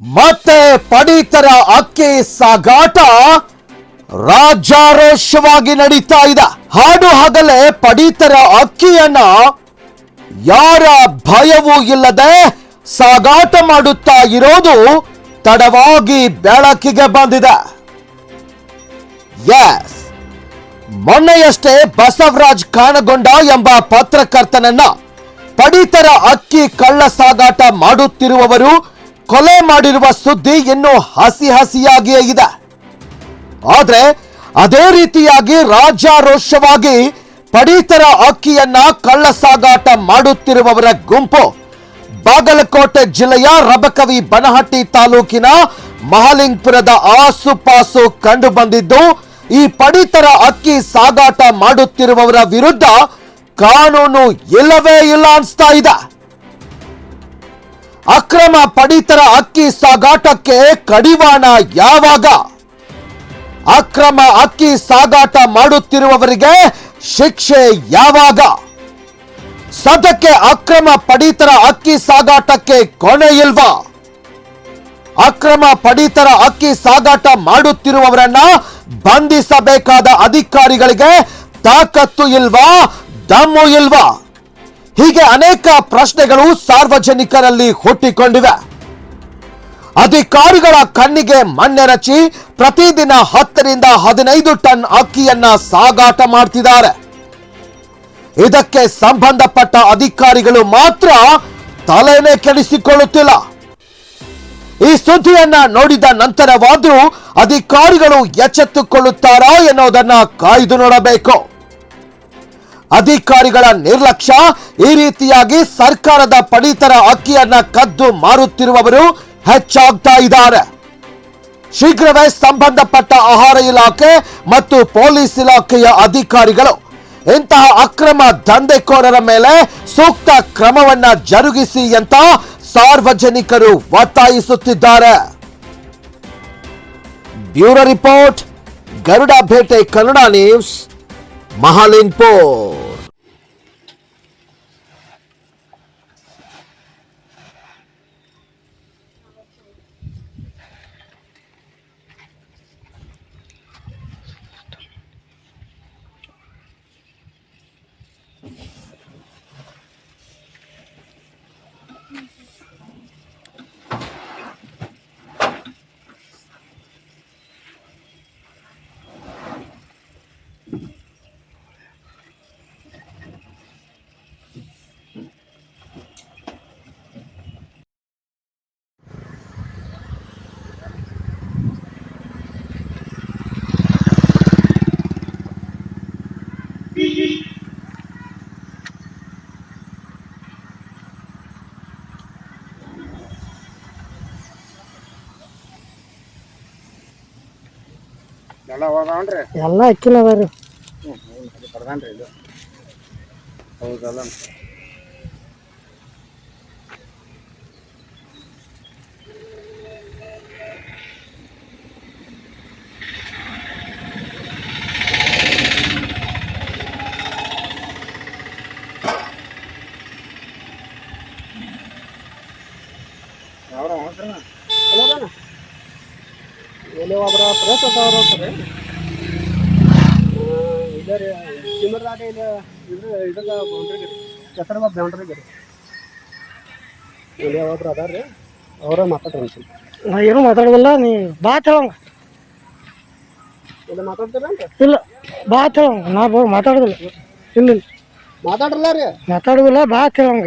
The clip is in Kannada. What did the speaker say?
ಮತ್ತೆ ಪಡಿತರ ಅಕ್ಕಿ ಸಾಗಾಟ ರಾಜಾರೋಷವಾಗಿ ನಡೀತಾ ಇದೆ. ಹಾಡು ಹಗಲೇ ಪಡಿತರ ಅಕ್ಕಿಯನ್ನ ಯಾರ ಭಯವೂ ಇಲ್ಲದೆ ಸಾಗಾಟ ಮಾಡುತ್ತಾ ಇರೋದು ತಡವಾಗಿ ಬೆಳಕಿಗೆ ಬಂದಿದೆ. ಎಸ್ ಮೊನ್ನೆಯಷ್ಟೇ ಬಸವರಾಜ್ ಕಾಣಗೊಂಡ ಎಂಬ ಪತ್ರಕರ್ತನನ್ನ ಪಡಿತರ ಅಕ್ಕಿ ಕಳ್ಳ ಸಾಗಾಟ ಮಾಡುತ್ತಿರುವವರು ಕೊಲೆ ಮಾಡಿರುವ ಸುದ್ದಿ ಇನ್ನೂ ಹಸಿ ಹಸಿಯಾಗಿಯೇ ಇದೆ. ಆದ್ರೆ ಅದೇ ರೀತಿಯಾಗಿ ರಾಜ್ಯಾರೋಷವಾಗಿ ಪಡಿತರ ಅಕ್ಕಿಯನ್ನ ಕಳ್ಳ ಸಾಗಾಟ ಮಾಡುತ್ತಿರುವವರ ಗುಂಪು ಬಾಗಲಕೋಟೆ ಜಿಲ್ಲೆಯ ರಬಕವಿ ಬನಹಟ್ಟಿ ತಾಲೂಕಿನ ಮಹಾಲಿಂಗ್ಪುರದ ಆಸುಪಾಸು ಕಂಡು ಬಂದಿದ್ದು, ಈ ಪಡಿತರ ಅಕ್ಕಿ ಸಾಗಾಟ ಮಾಡುತ್ತಿರುವವರ ವಿರುದ್ಧ ಕಾನೂನು ಇಲ್ಲವೇ ಇಲ್ಲ ಅನ್ಸ್ತಾ ಇದೆ. ಅಕ್ರಮ ಪಡಿತರ ಅಕ್ಕಿ ಸಾಗಾಟಕ್ಕೆ ಕಡಿವಾಣ ಯಾವಾಗ? ಅಕ್ರಮ ಅಕ್ಕಿ ಸಾಗಾಟ ಮಾಡುತ್ತಿರುವವರಿಗೆ ಶಿಕ್ಷೆ ಯಾವಾಗ? ಸದ್ಯಕ್ಕೆ ಅಕ್ರಮ ಪಡಿತರ ಅಕ್ಕಿ ಸಾಗಾಟಕ್ಕೆ ಕೊನೆ ಇಲ್ವಾ? ಅಕ್ರಮ ಪಡಿತರ ಅಕ್ಕಿ ಸಾಗಾಟ ಮಾಡುತ್ತಿರುವವರನ್ನ ಬಂಧಿಸಬೇಕಾದ ಅಧಿಕಾರಿಗಳಿಗೆ ತಾಕತ್ತು ಇಲ್ವಾ? ದಮ್ಮು ಇಲ್ವಾ? ಹೀಗೆ ಅನೇಕ ಪ್ರಶ್ನೆಗಳು ಸಾರ್ವಜನಿಕರಲ್ಲಿ ಹುಟ್ಟಿಕೊಂಡಿವೆ. ಅಧಿಕಾರಿಗಳ ಕಣ್ಣಿಗೆ ಮಣ್ಣೆರಚಿ ಪ್ರತಿದಿನ ಹತ್ತರಿಂದ ಹದಿನೈದು ಟನ್ ಅಕ್ಕಿಯನ್ನ ಸಾಗಾಟ ಮಾಡ್ತಿದ್ದಾರೆ. ಇದಕ್ಕೆ ಸಂಬಂಧಪಟ್ಟ ಅಧಿಕಾರಿಗಳು ಮಾತ್ರ ತಲೆನೇ ಕೆಡಿಸಿಕೊಳ್ಳುತ್ತಿಲ್ಲ. ಈ ಸುದ್ದಿಯನ್ನ ನೋಡಿದ ನಂತರವಾದರೂ ಅಧಿಕಾರಿಗಳು ಎಚ್ಚೆತ್ತುಕೊಳ್ಳುತ್ತಾರಾ ಎನ್ನುವುದನ್ನ ಕಾಯ್ದು ನೋಡಬೇಕು. ಅಧಿಕಾರಿಗಳ ನಿರ್ಲಕ್ಷ್ಯ, ಈ ರೀತಿಯಾಗಿ ಸರ್ಕಾರದ ಪಡಿತರ ಅಕ್ಕಿಯನ್ನ ಕದ್ದು ಮಾರುತ್ತಿರುವವರು ಹೆಚ್ಚಾಗ್ತಾ ಇದ್ದಾರೆ. ಶೀಘ್ರವೇ ಸಂಬಂಧಪಟ್ಟ ಆಹಾರ ಇಲಾಖೆ ಮತ್ತು ಪೊಲೀಸ್ ಇಲಾಖೆಯ ಅಧಿಕಾರಿಗಳು ಇಂತಹ ಅಕ್ರಮ ದಂಧೆಕೋರರ ಮೇಲೆ ಸೂಕ್ತ ಕ್ರಮವನ್ನ ಜರುಗಿಸಿ ಅಂತ ಸಾರ್ವಜನಿಕರು ಒತ್ತಾಯಿಸುತ್ತಿದ್ದಾರೆ. Bureau report, Garuda Bhete, Kannada news. Mahalingpur ಎಲ್ಲ ಎಲ್ಲ ಅಕ್ಕಿನ ಅದ ರೀ ಬರ್ದಾನ್ರಿ ಇದು ಹೌದಲ್ಲ ಯಾವ ಅವಸರ ಎಲ್ಲಿ ಒಬ್ರ ಪ್ರಯತ್ನ ಅದಾವ್ರ ಅಂತಾರೆ. ಇಲ್ಲ ರೀ ಸಿಮರ್ದಾಟ ಇಲ್ಲ ಇದ್ರ ಇದಕ್ಕೆ ಬೌಂಡ್ರಿಗೆ ಕೆಸರಬ ಬೌಂಡ್ರಿಗೆ ರೀ ಇಲ್ಲಿ ಒಬ್ರು ಅದಾರ ರೀ? ಅವರೇ ಮಾತಾಡ್ರಿ ಅನ್ಸುತ್ತೆ ನಾ ಏನು ಮಾತಾಡೋದಿಲ್ಲ ನೀ ಬಾ ಹೇಳಂಗ ಇಲ್ಲ ಮಾತಾಡ್ತೀರ ಇಲ್ಲ ಬಾ ಹೇಳಂಗ ನಾ ಬೋ ಮಾತಾಡೋದಿಲ್ಲ. ಇಲ್ಲ ಇಲ್ಲ. ಮಾತಾಡ್ರಲ್ಲ ರೀ? ಮಾತಾಡೋದಿಲ್ಲ ಬಾ ಹೇಳಂಗ